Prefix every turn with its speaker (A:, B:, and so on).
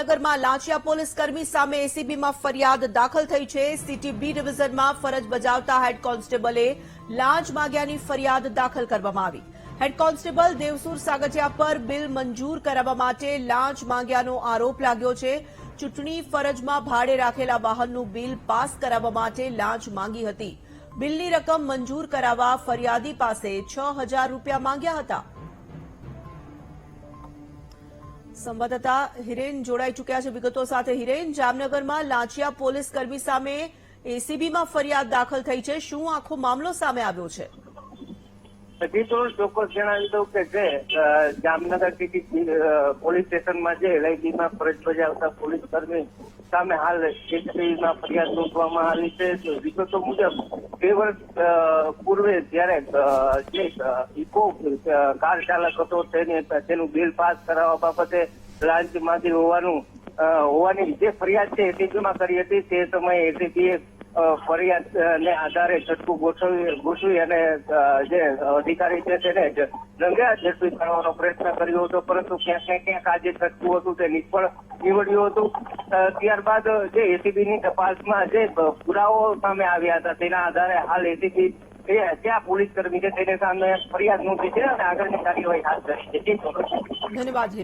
A: જામનગરમાં લાંચિયા પોલીસ કર્મી સામે એસીબીમાં ફરિયાદ દાખલ થઈ છે. સિટી બી ડિવિઝનમાં ફરજ બજાવતા હેડ કોન્સ્ટેબલે લાંચ માગ્યાની ફરિયાદ દાખલ કરવામાં આવી. હેડ કોન્સ્ટેબલ દેવસુર સાગઠિયા પર બિલ મંજૂર કરાવવા માટે લાંચ માંગ્યાનો આરોપ લાગ્યો છે. ચૂંટણી ફરજમાં ભાડે રાખેલા વાહનનું બિલ પાસ કરાવવા માટે લાંચ માંગી હતી. બિલની રકમ મંજૂર કરાવવા ફરિયાદી પાસે છ હજાર રૂપિયા માંગ્યા હતા. સંવાદદાતા હિરેન જોડાઈ ચૂક્યા છે વિગતો સાથે. હિરેન, જામનગરમાં લાંચિયા પોલીસ કર્મી સામે એસીબીમાં ફરિયાદ દાખલ થઈ છે. શું આખો મામલો સામે આવ્યો છે?
B: હજી તો ચોક્કસ જણાવી દઉં કે જે જામનગર સિટી પોલીસ સ્ટેશનમાં જે એલઆઈડીમાં ફરજ બજાવતા પોલીસ કર્મી સામે હાલ એસપીમાં ફરિયાદ નોંધવામાં આવી છે. વિગતો મુજબ બે વર્ષ પૂર્વે જ્યારે જે ઇકો કાર ચાલક હતો તેને, તેનું બિલ પાસ કરાવવા બાબતે લાંચ માંગી હોવાનું હોવાની જે ફરિયાદ છે એસીબીમાં કરી હતી. તે સમયે એસીબીએ ફરિયાદ ને આધારે ઝટકું ગોઠવી ગોઠવી અને જે અધિકારી છે તેને રંગે ઝડપી કરવાનો પ્રયત્ન કર્યો હતો. પરંતુ ક્યાંક ને ક્યાંક આ જે હતું તે નિષ્ફળ નીવડ્યું હતું. ત્યારબાદ જે એસીબી ની તપાસમાં જે પુરાવો સામે આવ્યા હતા તેના આધારે હાલ એસીબી ત્યાં પોલીસ કર્મી છે. તેને સામે ફરિયાદ નોંધી છે અને આગળની કાર્યવાહી હાથ ધરી છે.
A: ધન્યવાદ